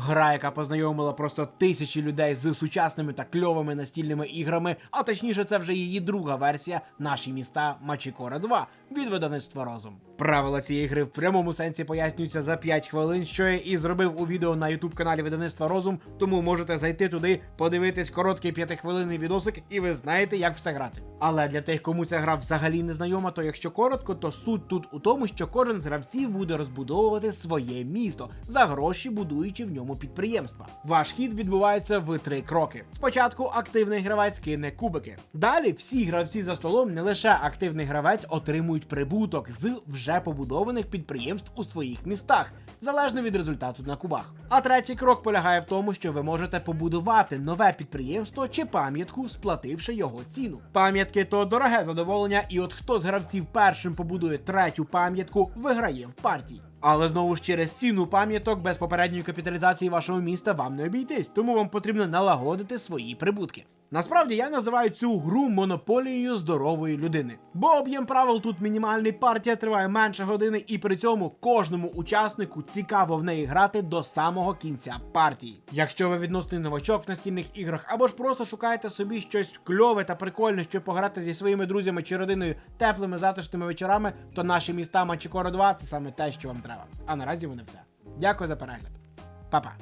Гра, яка познайомила просто тисячі людей з сучасними та кльовими настільними іграми, а точніше, це вже її друга версія наші міста Мачікора 2 від видавництва Розум. Правила цієї гри в прямому сенсі пояснюються за 5 хвилин, що я і зробив у відео на youtube каналі видавництва Розум, тому можете зайти туди, подивитись короткий 5-хвилинний відосик, і ви знаєте, як в це грати. Але для тих, кому ця гра взагалі не знайома, то якщо коротко, то суть тут у тому, що кожен з гравців буде розбудовувати своє місто за гроші, будуючи в ньому підприємства. Ваш хід відбувається в три кроки. Спочатку активний гравець кине кубики. Далі всі гравці за столом, не лише активний гравець, отримують прибуток з вже побудованих підприємств у своїх містах, залежно від результату на кубах. А третій крок полягає в тому, що ви можете побудувати нове підприємство чи пам'ятку, сплативши його ціну. Пам'ятки то дороге задоволення, і от хто з гравців першим побудує третю пам'ятку, виграє в партії. Але знову ж через ціну пам'яток без попередньої капіталізації вашого міста вам не обійтись, тому вам потрібно налагодити свої прибутки. Насправді я називаю цю гру монополією здорової людини, бо об'єм правил тут мінімальний, партія триває менше години, і при цьому кожному учаснику цікаво в неї грати до самого кінця партії. Якщо ви відносний новачок в настільних іграх, або ж просто шукаєте собі щось кльове та прикольне, щоб пограти зі своїми друзями чи родиною теплими затишними вечорами, то наші міста Мачікора 2 це саме те, що вам треба. А наразі вони все. Дякую за перегляд. Па-па.